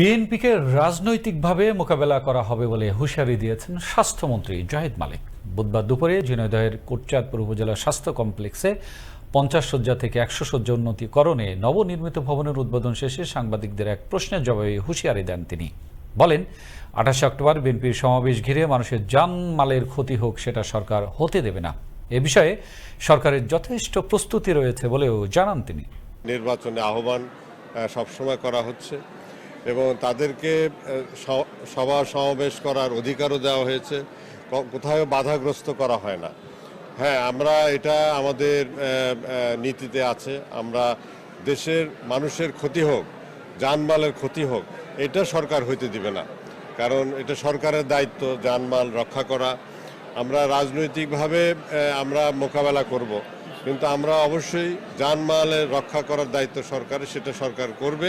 বিএনপিকে রাজনৈতিকভাবে মোকাবেলা করা হবে বলে হুঁশিয়ারি দিয়েছেন স্বাস্থ্যমন্ত্রী জাহিদ মালিক। বুধবার দুপুরে ঝিনাইদহের কোটচাঁদপুর উপজেলা স্বাস্থ্য কমপ্লেক্সে পঞ্চাশ শয্যা থেকে একশো শয্যা উন্নতিকরণে নবনির্মিত ভবনের উদ্বোধন শেষে সাংবাদিকদের এক প্রশ্নের জবাবে হুঁশিয়ারি দেন তিনি। বলেন, আঠাশে অক্টোবর বিএনপির সমাবেশ ঘিরে মানুষের জানমালের ক্ষতি হোক সেটা সরকার হতে দেবে না। এ বিষয়ে সরকারের যথেষ্ট প্রস্তুতি রয়েছে বলেও জানান তিনি। নির্বাচনে আহ্বান সবসময় করা হচ্ছে। এবং তাদেরকে সভা সমাবেশ করার অধিকারও দেওয়া হয়েছে। কোথাও বাধাগ্রস্ত করা হয় না। হ্যাঁ আমরা এটা আমাদের নীতিতে আছে। আমরা দেশের মানুষের ক্ষতি হোক জানমালের ক্ষতি হোক, এটা সরকার হইতে দিবে না। কারণ এটা সরকারের দায়িত্ব জানমাল রক্ষা করা। আমরা রাজনৈতিকভাবে আমরা মোকাবেলা করব। কিন্তু আমরা অবশ্যই জানমালের রক্ষা করার দায়িত্ব সরকারের, সেটা সরকার করবে।